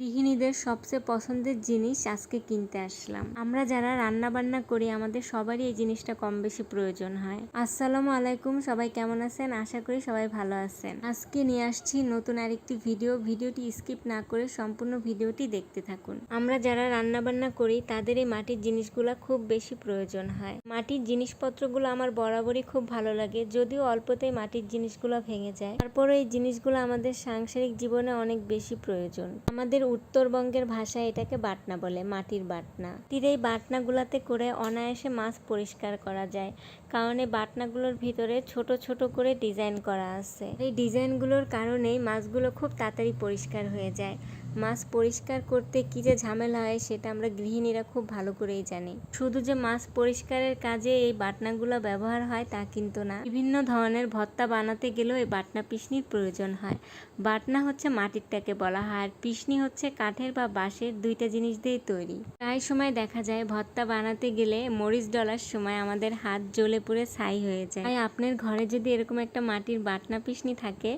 গৃহিণীদের সবচেয়ে পছন্দের জিনিস আজকে কিনতে আসলাম। আমরা যারা রান্না বান্না করি, আমাদের সবারই এই জিনিসটা কম বেশি প্রয়োজন হয়। আসসালামু আলাইকুম, সবাই কেমন আছেন? আশা করি সবাই ভালো আছেন। আজকে নিয়ে আসছি নতুন আরেকটি ভিডিও। ভিডিওটি স্কিপ না করে সম্পূর্ণ ভিডিওটি দেখতে থাকুন। আমরা যারা রান্না বান্না করি, তাদের এই মাটির জিনিসগুলো খুব বেশি প্রয়োজন হয়। মাটির জিনিসপত্রগুলো আমার বরাবরই খুব ভালো লাগে। যদিও অল্পতেই মাটির জিনিসগুলো ভেঙে যায় তারপরে এই জিনিসগুলো আমাদের সাংসারিক জীবনে অনেক বেশি প্রয়োজন। আমাদের উত্তরবঙ্গের ভাষায় এটাকে বাটনা বলে, মাটির বাটনা। তীর এই বাটনাগুলাতে করে অনায়াসে মাছ পরিষ্কার করা যায়, কারণ এই বাটনাগুলোর ভিতরে ছোট ছোট করে ডিজাইন করা আছে। এই ডিজাইনগুলোর কারণেই মাছগুলো খুব তাড়াতাড়ি পরিষ্কার হয়ে যায়। মাছ পরিষ্কার করতে কি যে ঝামেলা হয় সেটা আমরা গৃহিণীরা খুব ভালো করেই জানি। শুধু যে মাছ পরিষ্কারের কাজে এই বাটনাগুলো ব্যবহার হয় তা কিন্তু না। বিভিন্ন ধরনের ভর্তা বানাতে গেলেও এই বাটনা পিসনির প্রয়োজন হয়। বাটনা হচ্ছে মাটিরটাকে বলা হয়, আর পিসনি হচ্ছে কাঠের বা বাঁশের দুইটা জিনিস দিয়েই তৈরি। প্রায় সময় দেখা যায় ভর্তা বানাতে গেলে মরিচ ডলার সময় আমাদের হাত জ্বলে পুড়ে ছাই হয়ে যায়। তাই আপনার ঘরে যদি এরকম একটা মাটির বাটনা পিসনি থাকে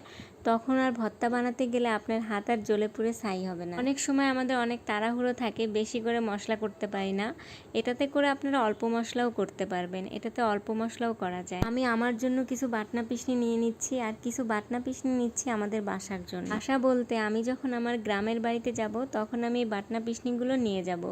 তখন আর ভর্তা বানাতে গেলে আপনার হাত আর জ্বলে পুড়ে ছাই হবে না। অনেক সময় আমাদের অনেক তাড়াহুড়ো থাকে, বেশি করে মশলা করতে পারি না। এটাতে করে আপনারা অল্প মশলাও করতে পারবেন, এটাতে অল্প মশলাও করা যায়। আমি আমার জন্য কিছু বাটনা পিসনি নিয়ে নিচ্ছি, আর কিছু বাটনা পিসনি নিচ্ছি আমাদের বাসার জন্য। বাসা বলতে আমি যখন আমার গ্রামের বাড়িতে যাব, তখন আমি এই বাটনা পিসনিগুলো নিয়ে যাব।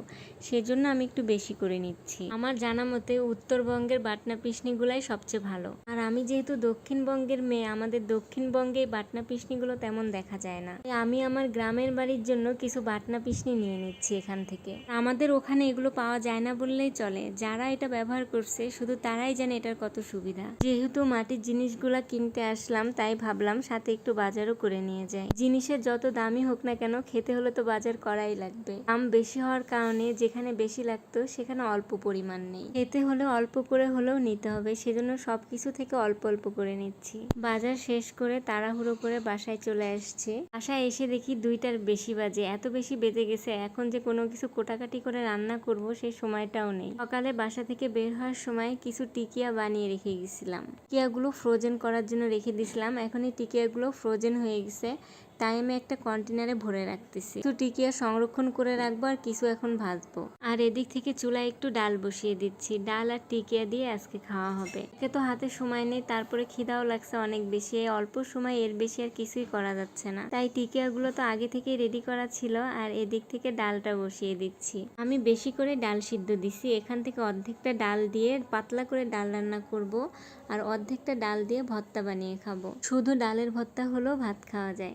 সেজন্য আমি একটু বেশি করে নিচ্ছি। আমার জানা মতে উত্তরবঙ্গের বাটনা পিসনিগুলাই সবচেয়ে ভালো। আর আমি যেহেতু দক্ষিণবঙ্গের মেয়ে, আমাদের দক্ষিণবঙ্গে বাটনা পিসনিগুলো তেমন দেখা যায় না। আমি আমার গ্রামের বাড়ির জন্য কিছু বাটনা পিসনি নিয়ে নিচ্ছি এখান থেকে। আমাদের ওখানে এগুলো পাওয়া যায় না বললেই চলে। যারা এটা ব্যবহার করছে, শুধু তারাই জানে এটার কত সুবিধা। যেহেতু মাটির জিনিসগুলা কিনতে আসলাম, তাই ভাবলাম সাথে একটু বাজারও করে নিয়ে যাই। জিনিসের যত দামই হোক না কেন, খেতে হলে তো বাজার করাই লাগবে। দাম বেশি হওয়ার কারণে যেখানে বেশি লাগতো, সেখানে অল্প পরিমাণ নেই। খেতে হলে অল্প করে হলেও নিতে হবে, সেজন্য সবকিছু থেকে অল্প অল্প করে নিচ্ছি। বাজার শেষ করে তাড়াহুড়ো করে বাসায় চলে আসছে। বাসায় এসে দেখি দুইটার বেশি বাজে, এত বেশি বেজে গেছে, এখন যে কোনো কিছু কোটাকাটি করে রান্না করব সেই সময়টাও নেই। সকালে বাসা থেকে বের হওয়ার সময় কিছু টিকিয়া বানিয়ে রেখে গেছিলাম। টিকিয়াগুলো ফ্রোজেন করার জন্য রেখে দিছিলাম এখন এই টিকিয়াগুলো ফ্রোজেন হয়ে গেছে। তাই আমি একটা কন্টেনারে ভরে রাখতেছি। কিছু টিকিয়া সংরক্ষণ করে রাখব আর কিছু এখন ভাজবো। আর এদিক থেকে চুলায় একটু ডাল বসিয়ে দিচ্ছি। ডাল আর টিকিয়া দিয়ে আজকে খাওয়া হবে। একে তো হাতে সময় নেই, তারপরে খিদাও লাগছে অনেক বেশি। অল্প সময় এর বেশি আর কিছুই করা যাচ্ছে না। তাই টিকিয়াগুলো তো আগে থেকে রেডি করা ছিল আর এদিক থেকে ডালটা বসিয়ে দিচ্ছি। আমি বেশি করে ডাল সিদ্ধ দিছি। এখান থেকে অর্ধেকটা ডাল দিয়ে পাতলা করে ডাল রান্না করব আর অর্ধেকটা ডাল দিয়ে ভর্তা বানিয়ে খাব। শুধু ডালের ভর্তা হলেও ভাত খাওয়া যায়।